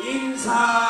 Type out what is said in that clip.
인사.